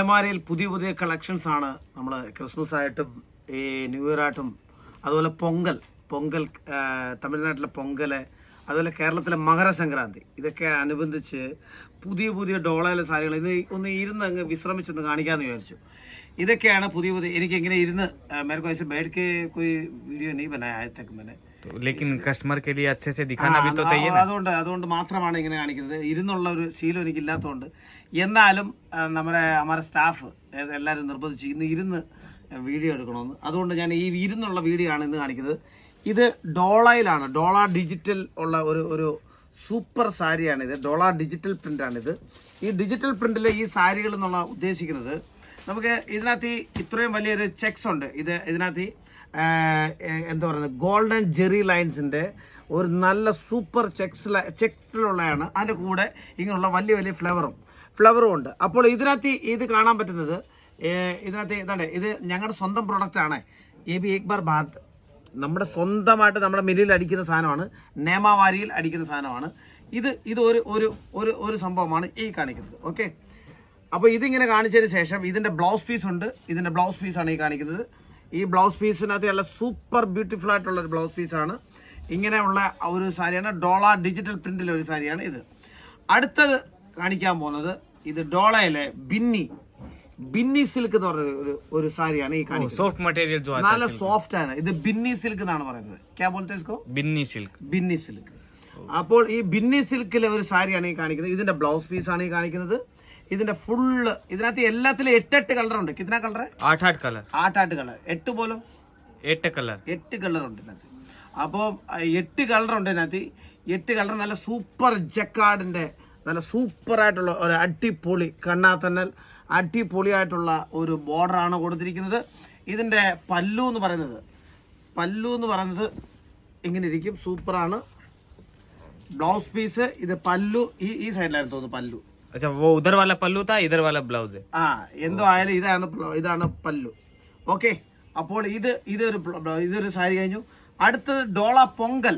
അലമാരയിൽ പുതിയ പുതിയ കളക്ഷൻസ് ആണ് നമ്മൾ ക്രിസ്മസ് ആയിട്ടും ഈ ന്യൂ ഇയർ ആയിട്ടും അതുപോലെ പൊങ്കൽ പൊങ്കൽ തമിഴ്നാട്ടിലെ പൊങ്കൽ അതുപോലെ കേരളത്തിലെ മകരസംക്രാന്തി ഇതൊക്കെ അനുബന്ധിച്ച് പുതിയ പുതിയ ഡോളയിലെ സാരികൾ ഇത് ഒന്ന് ഇരുന്ന് അങ്ങ് വിശ്രമിച്ചൊന്ന് കാണിക്കാമെന്ന് വിചാരിച്ചു. ഇതൊക്കെയാണ് പുതിയ പുതിയ എനിക്ക് ഇങ്ങനെ ഇരുന്ന് ആ, मेरे को ऐसे बैठ के कोई वीडियो नहीं बनाया आज तक मैंने तो लेकिन कस्टमर के लिए अच्छे से दिखाना भी तो ആ, चाहिए ना അതുകൊണ്ട് അതുകൊണ്ട് മാത്രമാണ് ഇങ്ങനെ കാണിക്കുന്നത് ഇരുന്നുള്ള ഒരു ശീലം എനിക്ക് ഇല്ലാത്തതുകൊണ്ട് എന്നാലും ആ, നമ്മുടെ നമ്മുടെ സ്റ്റാഫ് എല്ലാവരും നിർബന്ധിച്ച് ഇന്ന് ഇരുന്ന് വീഡിയോ എടുക്കണമെന്ന് അതുകൊണ്ട് ഞാൻ ഈ ഇരുന്നുള്ള വീഡിയോ ആണ് ഇന്ന് കാണിക്കുന്നത് ഇത് ഡോളയിലാണ് ഡോള ഡിജിറ്റൽ ഉള്ള ഒരു ഒരു സൂപ്പർ സാരിയാണിത് ഡോള ഡിജിറ്റൽ പ്രിൻ്റാണിത് ഈ ഡിജിറ്റൽ പ്രിൻറ്റിൽ ഈ സാരികൾ എന്നുള്ള ഉദ്ദേശിക്കുന്നത് നമുക്ക് ഇതിനകത്ത് ഇത്രയും വലിയൊരു ചെക്സ് ഉണ്ട്. ഇത് ഇതിനകത്ത് എന്താ പറയുന്നത് ഗോൾഡൻ ജെറി ലൈൻസിന്റെ ഒരു നല്ല സൂപ്പർ ചെക്സ് ചെക്സിലുള്ളതാണ് അതിന്റെ കൂടെ ഇങ്ങനെയുള്ള വലിയ വലിയ ഫ്ലവറും ഫ്ലവറും ഉണ്ട്. അപ്പോൾ ഇതിനകത്ത് ഇത് കാണാൻ പറ്റുന്നത് ഇതിനകത്ത് ഇതാണ് ഇത് ഞങ്ങളുടെ സ്വന്തം പ്രൊഡക്റ്റാണ് എ ബി എക് ബാർ ഭാരത്. നമ്മുടെ സ്വന്തമായിട്ട് നമ്മുടെ മില്ലിൽ അടിക്കുന്ന സാധനമാണ്. നേമാവാരിയിൽ അടിക്കുന്ന സാധനമാണ്. ഇത് ഇത് ഒരു ഒരു ഒരു സംഭവമാണ് ഈ കാണിക്കുന്നത്. ഓക്കെ അപ്പോൾ ഇതിങ്ങനെ കാണിച്ചതിന് ശേഷം ഇതിന്റെ ബ്ലൗസ് പീസ് ഉണ്ട്. ഇതിന്റെ ബ്ലൗസ് പീസാണ് ഈ കാണിക്കുന്നത്. ഈ ബ്ലൗസ് പീസിനകത്ത് നല്ല സൂപ്പർ ബ്യൂട്ടിഫുൾ ആയിട്ടുള്ള ഒരു ബ്ലൗസ് പീസാണ് ഇങ്ങനെയുള്ള ഒരു സാരിയാണ്. ഡോള ഡിജിറ്റൽ പ്രിന്റിലെ ഒരു സാരിയാണ് ഇത്. അടുത്തത് കാണിക്കാൻ പോകുന്നത് ഇത് ഡോളയിലെ ബിന്നി ബിന്നി സിൽക്ക് എന്ന് പറഞ്ഞ ഒരു ഒരു സാരിയാണ് ഈ കാണിക്കുന്നത്. സോഫ്റ്റ് മെറ്റീരിയൽ നല്ല സോഫ്റ്റ് ആണ്. ഇത് ബിന്നി സിൽക്ക് എന്നാണ് പറയുന്നത്. ക്യാ Tesco Binny silk. Binny silk. അപ്പോൾ ഈ ബിന്നി സിൽക്കിലെ ഒരു സാരിയാണ് ഈ കാണിക്കുന്നത്. ഇതിന്റെ ബ്ലൗസ് പീസ് ആണ് ഈ കാണിക്കുന്നത്. ഇതിന്റെ ഫുള്ള് ഇതിനകത്ത് എല്ലാത്തിലും എട്ട് എട്ട് കളർ ഉണ്ട്. കിतना കളർ ആട്ട് ആട്ട് കളർ ആട്ട് ആട്ട് കളർ എട്ട് പോലും? എട്ട് കളർ എട്ട് കളർ ഉണ്ട് ഇതിനകത്ത്. അപ്പോൾ എട്ട് കളർ ഉണ്ട് ഇതിനകത്ത്. എട്ട് കളർ നല്ല സൂപ്പർ ജക്കാർഡിന്റെ നല്ല സൂപ്പർ ആയിട്ടുള്ള ഒരു അടിപൊളി കണ്ണാ തന്നൽ അടിപൊളിയായിട്ടുള്ള ഒരു ബോർഡറാണ് കൊടുത്തിരിക്കുന്നത്. ഇതിന്റെ പല്ലു എന്ന് പറയുന്നത് പല്ലു എന്ന് പറയുന്നത് ഇങ്ങനെ ഇരിക്കും. സൂപ്പറാണ് ബ്ലൗസ് പീസ് ഇത് പല്ലു. ഈ ഈ സൈഡിലായിരുന്നു തോന്നുന്നു പല്ലു. अच्छा वो उधर वाला पल्लू था इधर वाला ब्लाउज है ആ എന്തോ ആയാലും ഇതാണ് പ്ല- ഇതാണ് പല്ലു ഓക്കെ അപ്പോൾ ഇത് ഇതൊരു പ്ല- പ്ല- ഇതൊരു സാരി കഴിഞ്ഞു അടുത്തത് ഡോള പൊങ്കൽ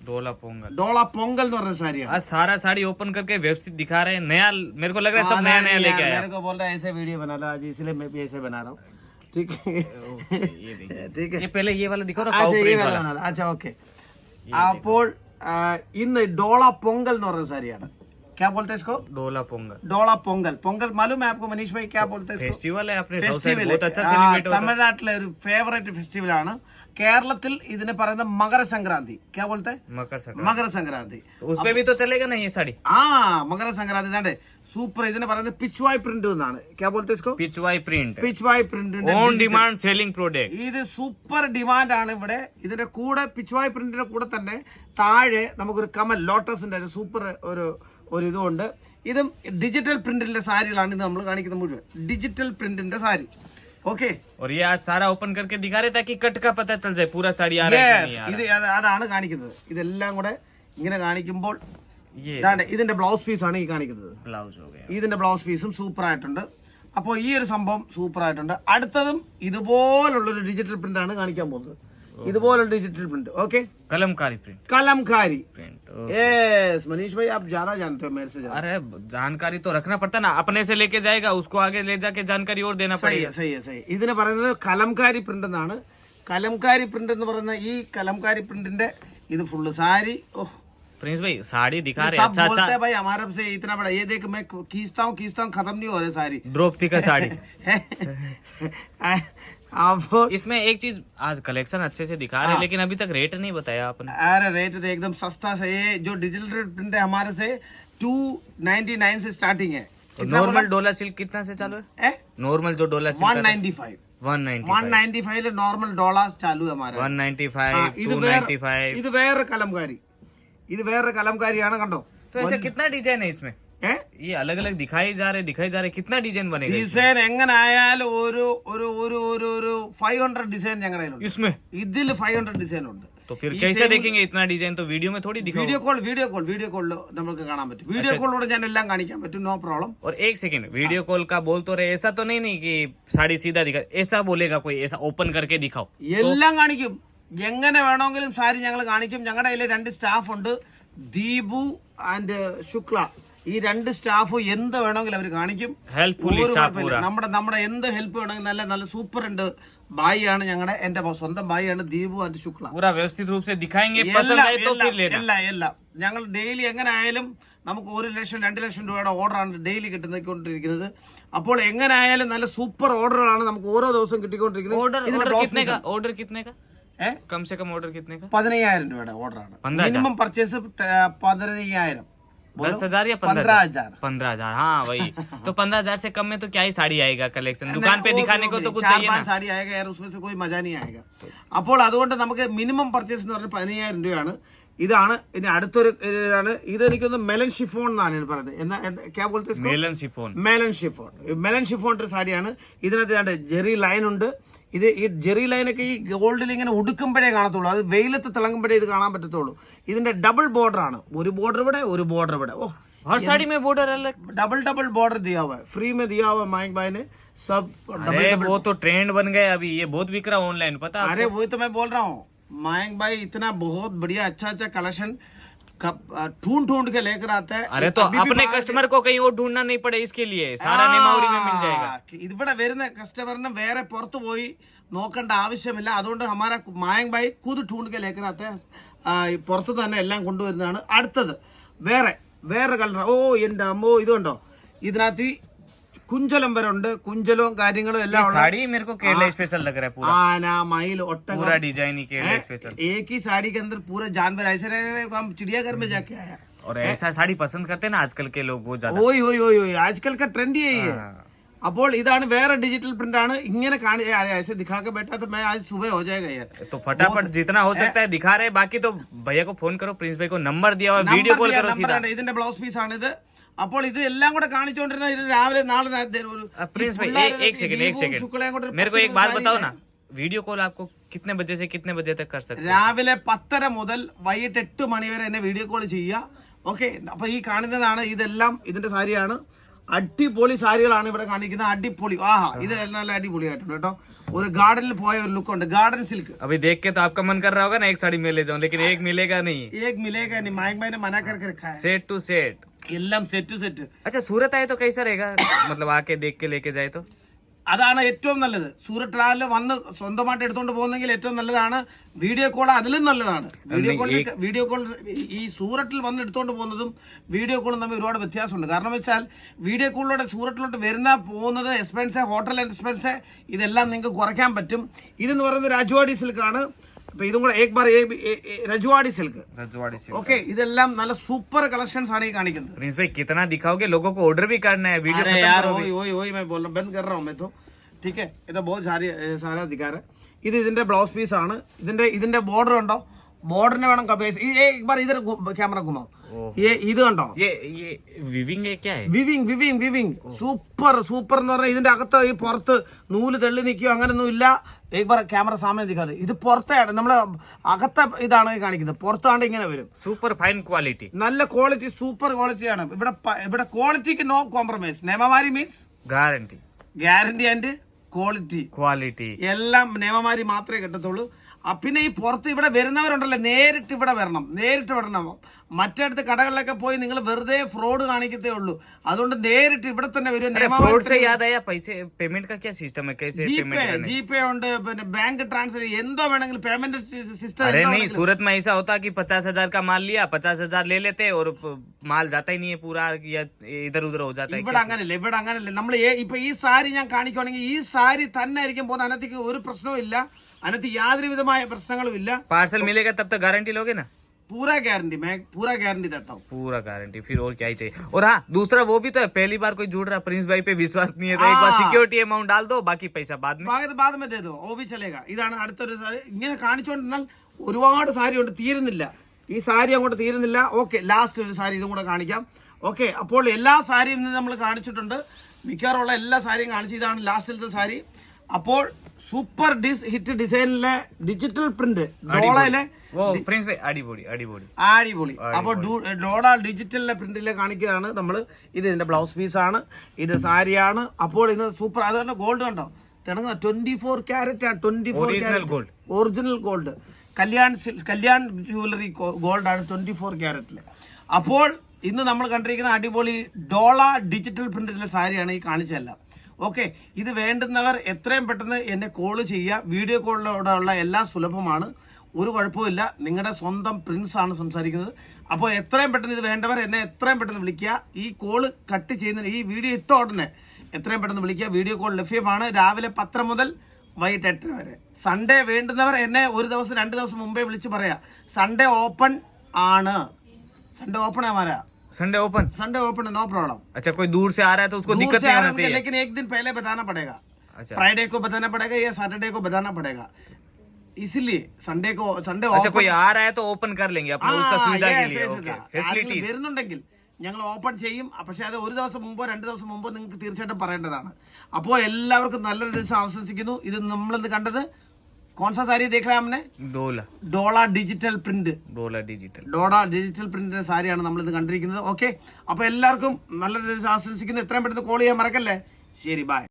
डोला पोंगल ഡോള പൊങ്കൽ എന്ന് പറഞ്ഞ സാരിയാണ് आज सारा साड़ी ओपन करके व्यवस्थित दिखा रहे हैं नया मेरे को लग रहा है सब नया नया लेके आया मेरे को बोल रहा है ऐसे वीडियो बना लो आज इसलिए मैं भी ऐसे बना रहा हूँ ठीक है ठीक है ये पहले ये वाला दिखाओ ना अच्छा काउ ये प्रिंट वाला वाला बना लो अच्छा ओके അപ്പോൾ ആ, ഇന്ന് ഡോള പൊങ്കൽ എന്ന് പറയുന്ന സാരിയാണ് क्या बोलते हैं इसको डोला पोंगल ഡോള പൊങ്കൽ പൊങ്കൽ मालूम है आपको मनीष भाई क्या बोलते हैं इसको फेस्टिवल है अपने साउथ साइड ഫെസ്റ്റിവൽ बहुत अच्छा सेलिब्रेट होता है തമിഴ്നാട്ടിലെ ഒരു ഫേവറേറ്റ് ഫെസ്റ്റിവൽ ആണ് കേരളത്തിൽ ഇതിനെ പറയുന്ന മകരസംക്രാന്തി क्या बोलते हैं मकर संक्रांति മകരസംക്രാന്തി उसपे भी तो चलेगा ना ये साड़ी ആ മകരസംക്രാന്തി ഇതാണ്ട് സൂപ്പർ ഇതിനെ പറയുന്നത് പിച്ചുവായ് പ്രിന്റ് എന്നാണ് क्या बोलते हैं इसको Pichwai print Pichwai print on demand selling product ഇത് സൂപ്പർ ഡിമാൻഡ് ആണ് ഇവിടെ ഇതിന്റെ കൂടെ പിച്ചുവായ് പ്രിന്റിന്റെ കൂടെ തന്നെ താഴെ നമുക്കൊരു കമൽ ലോട്ടസിന്റെ ഒരു സൂപ്പർ ഒരു ഒരു ഇതുണ്ട് ഇതും ഡിജിറ്റൽ പ്രിന്റിന്റെ സാരികളാണ് ഇത് നമ്മൾ കാണിക്കുന്നത് മുഴുവൻ ഡിജിറ്റൽ പ്രിന്റിന്റെ സാരി ഓക്കെ और ये आज सारा ओपन करके दिखा रहे ताकि कट का पता चल जाए पूरा साड़ी आ रहा है कि नहीं आ ഇത് അത് അതാണ് കാണിക്കുന്നത് ഇതെല്ലാം കൂടെ ഇങ്ങനെ കാണിക്കുമ്പോൾ रहा ये ഇതാണ്ട് ഇതിന്റെ ബ്ലൗസ് പീസ് ആണ് ഈ കാണിക്കുന്നത് ब्लाउज हो गया ഇതിന്റെ ബ്ലൗസ് പീസും സൂപ്പർ ആയിട്ടുണ്ട് അപ്പോൾ ഈ ഒരു സംഭവം സൂപ്പർ ആയിട്ടുണ്ട് അടുത്തതും ഇതുപോലുള്ളൊരു ഡിജിറ്റൽ പ്രിന്റ് ആണ് കാണിക്കാൻ പോകുന്നത് ഇതുപോലുള്ള digital print okay Kalamkari print Kalamkari print yes Manish भाई आप ज्यादा जानते हो मेरे से ज्यादा अरे जानकारी तो रखना पड़ता है ना अपने से लेके जाएगा उसको आगे ले जाके जानकारी और देना സഹി पड़ेगा സഹി സഹി ഇതിന് പറയുന്നത് കലംകാരി പ്രിന്റ് എന്നാണ് കലംകാരി പ്രിന്റ് എന്ന് പറയുന്ന ഈ കലംകാരി പ്രിന്റിന്റെ ഇത് ഫുള്ള് സാരി ഓഹ് प्रिंस भाई साड़ी दिखा रहे सब अच्छा बोलते अच्छा हैं भाई हमारे से इतना बड़ा ये देख मैं खींचता हूँ खींचता हूँ खत्म नहीं हो रहे सारी द्रौपदी का साड़ी आप इसमें एक चीज़ आज कलेक्शन अच्छे से दिखा रहे हैं। लेकिन अभी तक रेट नहीं बताया आपने। अरे रेट तो एकदम सस्ता से जो डिजिटल प्रिंट है हमारे से टू नाइनटी नाइन से स्टार्टिंग है। नॉर्मल डोला सिल्क कितना से चालू है? नॉर्मल जो Dola silk one ninety five normal Dolas Kalamkari ఇది వేరే కలంకారీ ఇది ഇത് വേറെ കലംകാരി ഇത് വേറെ കലംകാരിയാണ് കണ്ടോ तो ऐसे कितना डिजाइन है इसमें ഏ ये अलग अलग दिखाई जा रहे दिखाई जा रहे कितना डिजाइन बनेगा इसमें? ഡിസൈൻ എങ്ങനെ ആയാലും ഒരു ഒരു ഒരു ഒരു ഒരു ഫൈവ് ഹൺഡ്രഡ് ഡിസൈൻ ഞങ്ങളുടെ കയ്യിലുണ്ട് इसमें ഇതിൽ ഫൈവ് ഹൺഡ്രഡ് ഡിസൈൻ ഉണ്ട് तो फिर कैसे देखेंगे इतना डिजाइन तो वीडियो में थोड़ी दिखाओ video call video call video കോളിൽ നമുക്ക് കാണാൻ പറ്റും വീഡിയോ കോളിലൂടെ ഞാൻ എല്ലാം കാണിക്കാൻ പറ്റും നോ പ്രോബ്ലം और एक सेकंड वीडियो कॉल का बोल तो रहे ऐसा तो नहीं नहीं कि साड़ी सीधा दिखा ऐसा बोलेगा कोई ऐसा ओपन करके दिखाओ എല്ലാം കാണിക്കും എങ്ങനെ വേണമെങ്കിലും സാരി ഞങ്ങൾ കാണിക്കും ഞങ്ങളുടെ കയ്യിൽ രണ്ട് സ്റ്റാഫ് ഉണ്ട് ദീപു ആൻഡ് ശുക്ല ഈ രണ്ട് സ്റ്റാഫ് എന്ത് വേണമെങ്കിലും അവർ കാണിക്കും. നമ്മുടെ നമ്മുടെ എന്ത് ഹെൽപ്പ് വേണമെങ്കിലും നല്ല നല്ല സൂപ്പർ ഉണ്ട്. ഭായിയാണ് ആണ് ഞങ്ങളുടെ എന്റെ സ്വന്തം ഭായിയാണ് ആണ് ദീപു അത് ശുക്ല. എല്ലാം ഞങ്ങൾ ഡെയിലി എങ്ങനെ ആയാലും നമുക്ക് ഒരു ലക്ഷം രണ്ട് ലക്ഷം രൂപയുടെ ഓർഡറാണ് ഡെയിലി കിട്ടുന്നോണ്ടിരിക്കുന്നത് അപ്പോൾ എങ്ങനെ ആയാലും നല്ല സൂപ്പർ ഓർഡറുകളാണ് നമുക്ക് ഓരോ ദിവസം കിട്ടിക്കൊണ്ടിരിക്കുന്നത്. ഓർഡർ ഓർഡർ പതിനയ്യായിരം രൂപയുടെ ഓർഡറാണ് മിനിമം പർച്ചേസ് പതിനയ്യായിരം. दस हजार या पंद्रह पंद्रह हजार पंद्रह हजार हाँ वही तो पंद्रह हजार से कम में तो क्या ही साड़ी आएगा कलेक्शन दुकान पे वो- दिखाने को वो तो भी कुछ चार चाहिए पांच ना സാരി ആയേഗ യാർ ഉസ്മേ സെ കോയി മജാ नहीं ആയേഗ അപ്പോൾ അതുകൊണ്ട് നമുക്ക് മിനിമം പർച്ചേസ് എന്ന് പറഞ്ഞാൽ പതിനയ്യായിരം രൂപയാണ് ഇതാണ് ഇനി അടുത്തൊരു ഇതാണ് ഇത് എനിക്കൊന്ന് മെലൻ ഷിഫോൺ എന്നാണ് ഞാൻ പറയുന്നത് എന്നാ എന്താ- ക്യാ ബോൾത്തെ इसको? Melon chiffon melon chiffon melon chiffon ഒരു സാരിയാണ് ഇതിനകത്ത് രണ്ട് ജെറി ലൈൻ ഉണ്ട് ഇത് ഈ ജെറി ലൈനൊക്കെ ഈ ഗോൾഡിൽ ഇങ്ങനെ ഉടുക്കുമ്പോഴേ കാണത്തുള്ളൂ അത് വെയിലത്ത് തിളങ്ങുമ്പോഴേ ഇത് കാണാൻ പറ്റത്തുള്ളൂ ഇതിന്റെ ഡബിൾ ബോർഡർ ആണ് ഒരു ബോർഡർ ഇവിടെ ഒരു ബോർഡർ ഇവിടെ ഓ हर साड़ी में बॉर्डर अलग डबल डबल बॉर्डर दिया हुआ है फ्री में दिया हुआ है माइक भाई ने सब डबल अरे वो तो ट्रेंड बन गए अभी ये बहुत बिक रहा ऑनलाइन पता है अरे वही तो मैं बोल रहा हूँ मायंक भाई इतना बहुत बढ़िया अच्छा अच्छा कलेक्शन ढूंढ ढूंढ के लेकर आता है अरे तो अभी भी अपने बाहर के- कस्टमर को कहीं और ढूंढना नहीं पड़े इसके लिए सारा निमावरी में मिल जाएगा ആ, ഇവിടെ വരുന്ന കസ്റ്റമറിന് വേറെ പുറത്തു പോയി നോക്കേണ്ട ആവശ്യമില്ല അതുകൊണ്ട് ഹമാര മായങ് ബായി കുത് ഠൂണ്ട് ലേഖനത്തെ പുറത്ത് തന്നെ എല്ലാം കൊണ്ടുവരുന്നതാണ് അടുത്തത് വേറെ വേറെ കളർ ഓ എൻ്റെ അമ്മോ ഇതുണ്ടോ ഇതിനകത്ത് ഈ കുഞ്ചലം വരെ ഉണ്ട് കുഞ്ചലവും കാര്യങ്ങളും എല്ലാം ഉള്ള साड़ी मेरे को केरला स्पेशल लग रहा है पूरा आना मईल ओट्टक पूरा डिजाइन ही केरला स्पेशल एक ही साड़ी के अंदर पूरा जानवर ऐसे रह रहे हम चिड़ियाघर में जाके आया और ऐसा साड़ी पसंद करते हैं ना आजकल के लोग बहुत ज्यादा ഓയ് ഓയ് ഓയ് ഓയ് ആജ്കൽ का ट्रेंड ही यही है അപ്പോൾ ഇതാണ് വേറെ ഡിജിറ്റൽ പ്രിന്റ് ആണ് ഇങ്ങനെ കാണി अरे ऐसे दिखा के बैठा तो मैं आज सुबह हो जाएगा यार तो फटाफट जितना हो सकता है दिखा रहे बाकी तो भैया को फोन करो प्रिंस भाई को नंबर दिया हुआ वीडियो कॉल करो सीधा ഇതിന്റെ ബ്ലൗസ് പീസ് ആണ് ഇത് അപ്പോൾ ഇത് എല്ലാം കൂടെ കാണിച്ചുകൊണ്ടിരുന്ന ഇത് രാവിലെ നാളെ നേ- ദേ- ഒരു अब प्रिंस भाई പിള്ളേരെ एक, एक सेकंड एक ദീപവും ശുക്ലയും കൂടെ सेकंड ഒരു मेरे को പത്ത് एक बात ഇരുപത് बताओ സാരി ना वीडियो कॉल आपको कितने बजे से कितने बजे तक कर सकते हैं രാവിലെ പത്തര മുതൽ വൈകിട്ട് എട്ട് മണി വരെ എന്നെ വീഡിയോ കോൾ ചെയ്യുക ഓക്കെ അപ്പൊ ഈ കാണുന്നതാണ് ഇതെല്ലാം ഇതിന്റെ സാരിയാണ് അടിപൊളി സാരികളാണ് ഇവിടെ കാണിക്കുന്നത് അടിപൊളി ആഹാ ഇത് നല്ല അടിപൊളിയായിട്ടുണ്ട് കേട്ടോ ഒരു ഗാർഡനിൽ പോയ ഒരു ലുക്ക് ഉണ്ട് ഗാർഡൻ സിൽക്ക് अभी देख के तो आपका मन कर रहा होगा ना एक साड़ी मैं ले जाऊं लेकिन एक मिलेगा नहीं एक मिलेगा नहीं माइक भाई ने मना करके रखा है सेट टू सेट എല്ലാം സെറ്റ് സെറ്റ് अच्छा सूरत आए तो कैसा रहेगा मतलब आके देख के लेके जाए तो അതാണ് ഏറ്റവും നല്ലത്. സൂറത്ത് ട്രാവലിൽ വന്ന് സ്വന്തമായിട്ട് എടുത്തുകൊണ്ട് പോകുന്നെങ്കിൽ ഏറ്റവും നല്ലതാണ്. വീഡിയോ കോൾ അതിലും നല്ലതാണ്. വീഡിയോ കോളിൽ വീഡിയോ കോൾ ഈ സൂററ്റിൽ വന്ന് എടുത്തുകൊണ്ട് പോകുന്നതും വീഡിയോ കോളും തമ്മിൽ ഒരുപാട് വ്യത്യാസമുണ്ട്. കാരണം വെച്ചാൽ വീഡിയോ കോളിലൂടെ സൂററ്റിലോട്ട് വരുന്ന പോകുന്നത് എക്സ്പെൻസ് ഹോട്ടൽ എക്സ്പെൻസ് ഇതെല്ലാം നിങ്ങൾക്ക് കുറയ്ക്കാൻ പറ്റും. ഇതെന്ന് പറയുന്നത് രാജുവാടി സിൽക്കാണ്. അപ്പൊ ഇതും കൂടെ ഏക് ബാർ ഏ- ഏ- ഏ- രജവാടി സിൽക്ക് रजवाड़ी से ഓക്കെ ഇതെല്ലാം നല്ല സൂപ്പർ കളക്ഷൻസ് ആണ് ഈ കാണിക്കുന്നത് प्रिंस भाई कितना दिखाओगे लोगों को ऑर्डर भी करना है वीडियो अरे खत्म यार करो वही वही वही मैं बोल रहा हूँ बंद कर रहा हूँ मैं तो ठीक है ഇത് बहुत സാരി സാരാ ദിക്കാറ് ഇത് ഇതിന്റെ ബ്ലൗസ് പീസ് ആണ് ഇതിന്റെ ഇതിന്റെ ബോർഡർ ഉണ്ടോ ബോർഡറിന് വേണം കപേസ് ഇതർ ക്യാമറ കുമാം ഇത് കണ്ടോ ये ये विविंग है ഇത് കണ്ടോ? Weaving weaving weaving super super എന്ന് പറഞ്ഞാൽ ഇതിന്റെ അകത്ത് ഈ പുറത്ത് നൂൽ തെള്ളി നിൽക്കുക അങ്ങനൊന്നും ഇല്ല. ക്യാമറ സാമ്യം നിൽക്കാതെ. ഇത് പുറത്തേ നമ്മളെ അകത്തെ ഇതാണ് കാണിക്കുന്നത്. പുറത്താണ്ട് ഇങ്ങനെ വരും. സൂപ്പർ ഫൈൻ ക്വാളിറ്റി നല്ല ക്വാളിറ്റി സൂപ്പർ ക്വാളിറ്റി ആണ്. ഇവിടെ ഇവിടെ ക്വാളിറ്റിക്ക് no compromise നിയമമാരി means guarantee guarantee and quality quality എല്ലാം നിയമമാരി മാത്രമേ കിട്ടത്തുള്ളൂ. പിന്നെ ഈ പുറത്ത് ഇവിടെ വരുന്നവരുണ്ടല്ലോ നേരിട്ട് ഇവിടെ വരണം നേരിട്ട് വരണം മറ്റടുത്ത് കടകളിലൊക്കെ പോയി നിങ്ങൾ വെറുതെ ഫ്രോഡ് കാണിക്കത്തേ ഉള്ളൂ അതുകൊണ്ട് നേരിട്ട് ഇവിടെ തന്നെ വരും फ्रॉड से याद आया पैसे पेमेंट का क्या सिस्टम है कैसे ജി पेमेंट പേ करना है? ജി പേ ഉണ്ട് പിന്നെ ബാങ്ക് ട്രാൻസ്ഫർ എന്തോ വേണമെങ്കിലും പേയ്മെന്റ് സിസ്റ്റം अरे नहीं सूरत में ऐसा होता कि पचास हजार का माल लिया पचास हजार ले लेते और प- माल जाता ही नहीं है पूरा या इधर उधर हो जाता है ഇവിടെ അങ്ങനല്ല ഇവിടെ അങ്ങനല്ല നമ്മൾ ഇപ്പൊ ഈ സാരി ഞാൻ കാണിക്കുവാണെങ്കിൽ ഈ സാരി തന്നെ ആയിരിക്കും പോകുന്നത് അതിനകത്തേക്ക് ഒരു പ്രശ്നവും ഇല്ല അതിനകത്ത് യാതൊരു വിധമായ പ്രശ്നങ്ങളും ഇല്ല पार्सल मिलेगा तब तक गारंटी लोगे ना पूरा गारंटी मैं पूरा गारंटी देता हूँ पूरा गारंटी फिर और क्या ही चाहिए और हाँ दूसरा वो भी तो है पहली बार कोई जुड़ रहा प्रिंस भाई पे विश्वास नहीं है तो एक बार हाँ। सिक्योरिटी अमाउंट डाल दो बाकी पैसा बाद में ഭാഗത്ത് ബാധ മേ ദോ ഓ ബി ചലേഗ ഇതാണ് അടുത്തൊരു സാരി ഇങ്ങനെ കാണിച്ചുകൊണ്ടിരുന്നാൽ ഒരുപാട് സാരി ഉണ്ട് തീരുന്നില്ല ഈ സാരി അങ്ങോട്ട് തീരുന്നില്ല ഓക്കെ ലാസ്റ്റ് ഒരു സാരി ഇതും കൂടെ കാണിക്കാം ഓക്കെ അപ്പോൾ എല്ലാ സാരിയും ഇന്ന് നമ്മൾ കാണിച്ചിട്ടുണ്ട് മിക്കവാറുള്ള എല്ലാ സാരിയും കാണിച്ചു ഇതാണ് ലാസ്റ്റിലത്തെ സാരി അപ്പോൾ സൂപ്പർ ഡിസ് ഹിറ്റ് ഡിസൈനിലെ ഡിജിറ്റൽ പ്രിന്റ് ഡോളയിലെ അടിപൊളി അടിപൊളി. അടിപൊളി. അപ്പോൾ ഡോള ഡിജിറ്റലിലെ പ്രിന്റിലെ കാണിക്കുകയാണ് നമ്മൾ ഇത് ഇതിന്റെ ബ്ലൗസ് പീസാണ്. ഇത് സാരിയാണ്. അപ്പോൾ ഇത് സൂപ്പർ. അത് തന്നെ ഗോൾഡ് കണ്ടോ? തിളങ്ങ twenty four carat twenty four gold original gold Kalyan Kalyan jewellery ആണ് ട്വന്റി ഫോർ ക്യാരറ്റിൽ അപ്പോൾ ഇന്ന് നമ്മൾ കണ്ടിരിക്കുന്ന അടിപൊളി ഡോള ഡിജിറ്റൽ പ്രിന്റിലെ സാരിയാണ് ഈ കാണിച്ചതെല്ലാം. ഓക്കെ ഇത് വേണ്ടുന്നവർ എത്രയും പെട്ടെന്ന് എന്നെ കോൾ ചെയ്യുക. വീഡിയോ കോളിലൂടെയുള്ള എല്ലാം സുലഭമാണ്. ഒരു കുഴപ്പമില്ല നിങ്ങളുടെ സ്വന്തം പ്രിൻസ് ആണ് സംസാരിക്കുന്നത്. അപ്പോൾ എത്രയും പെട്ടെന്ന് ഇത് വേണ്ടവർ എന്നെ എത്രയും പെട്ടെന്ന് വിളിക്കുക. ഈ കോൾ കട്ട് ചെയ്യുന്ന ഈ വീഡിയോ ഇട്ട ഉടനെ എത്രയും പെട്ടെന്ന് വിളിക്കുക. വീഡിയോ കോൾ ലഭ്യമാണ്. രാവിലെ പത്ര മുതൽ വൈകിട്ട് എട്ടര വരെ. സൺഡേ വേണ്ടുന്നവർ എന്നെ ഒരു ദിവസം രണ്ട് ദിവസം മുമ്പേ വിളിച്ച് പറയാം. സൺഡേ ഓപ്പൺ ആണ്. സൺഡേ ഓപ്പൺ ആവാറാ संडे ओपन संडे ओपन है नो प्रॉब्लम अच्छा कोई दूर से आ रहा है तो उसको दूर दिक्कत से नहीं आ रहा होना है, चाहिए लेकिन एक दिन पहले बताना पड़ेगा अच्छा फ्राइडे को बताना पड़ेगा या सैटरडे को बताना पड़ेगा इसीलिए संडे को संडे अच्छा कोई आ रहा है तो ओपन कर लेंगे अपने उसका सुविधा के लिए ओके ആരെങ്കിലും फैसिलिटीज വരുന്നുണ്ടെങ്കിൽ ഞങ്ങൾ ഓപ്പൺ ചെയ്യും പക്ഷേ അത് ഒരു ദിവസം മുമ്പോ രണ്ട് ദിവസം മുമ്പോ നിങ്ങൾക്ക് തീർച്ചയായിട്ടും പറയേണ്ടതാണ് അപ്പോൾ എല്ലാവർക്കും നല്ലൊരു ദിവസം ആശംസിക്കുന്നു ഇത് നമ്മളിന്ന് കണ്ടത് കോൺസാ സാരി ദേഖാ हमने डोला ഡോള ഡിജിറ്റൽ പ്രിന്റ് डोला डिजिटल ഡോഡ ഡിജിറ്റൽ പ്രിന്റിന്റെ സാരിയാണ് നമ്മൾ ഇത് കണ്ടിരിക്കുന്നത് ഓക്കെ അപ്പോൾ എല്ലാവർക്കും നല്ലൊരു ദിവസം ആശംസിക്കുന്നു എത്രയും പെട്ടെന്ന് കോൾ ചെയ്യാൻ മറക്കല്ലേ ശരി ബൈ